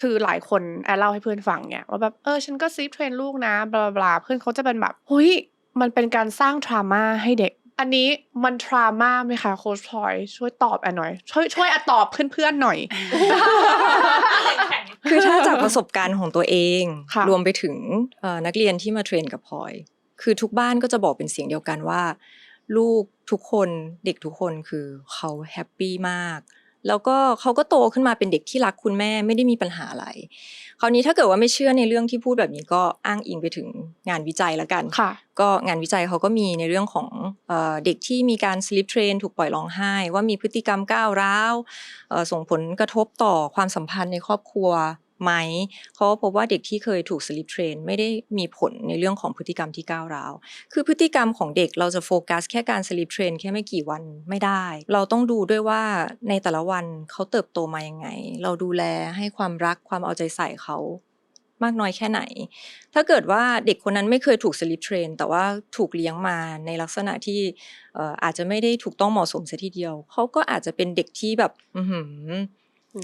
คือหลายคนแอนเล่าให้เพื่อนฟังเนี่ยว่าแบบเออฉันก็ซีฟเทรนลูกนะบลาบลาเพื่อนเขาจะเป็นแบบเฮ้ยมันเป็นการสร้างทรามาให้เด็ก อันนี้มันทรามาไหมคะโค้ชพลอยช่วยตอบแอนหน่อย ช่วยช่วยอะตอบเพื่อนๆหน่อย คือถ้าจากประสบการณ์ของตัวเองค่ะรวมไปถึงเอ่อนักเรียนที่มาเทรนกับพลอย คือทุกบ้านก็จะบอกเป็นเสียงเดียวกันว่า ลูกทุกคนเด็กทุกคนคือเขาแฮปปี้มาก แล้วก็เขาก็โตขึ้นมาเป็นเด็กที่รักคุณแม่ไม่ได้มีปัญหาอะไร คราวนี้ถ้าเกิดว่าไม่เชื่อในเรื่องที่พูดแบบนี้ก็อ้างอิงไปถึงงานวิจัยแล้วกันค่ะก็งานวิจัยเขาก็มีในเรื่องของเออเด็กที่มีการ sleep train ถูกปล่อยร้องไห้ ว่ามีพฤติกรรมก้าวร้าวเอ่อส่งผลกระทบต่อความสัมพันธ์ในครอบครัว ไหมเขาพบว่าเด็กที่เคยถูก sleep train ไม่ได้มีผลในเรื่องของพฤติกรรมที่ก้าวร้าวคือพฤติกรรมของเด็กเราจะโฟกัสแค่การ sleep train แค่ไม่กี่วันไม่ได้ เราต้องดูด้วยว่าในแต่ละวันเขาเติบโตมายังไง เราดูแลให้ความรักความเอาใจใส่เขามากน้อยแค่ไหน ถ้าเกิดว่าเด็กคนนั้นไม่เคยถูกสลิปเทรนแต่ว่าถูกเลี้ยงมาในลักษณะที่อาจจะไม่ได้ถูกต้องเหมาะสมเสียทีเดียว เขาก็อาจจะเป็นเด็กที่แบบ อื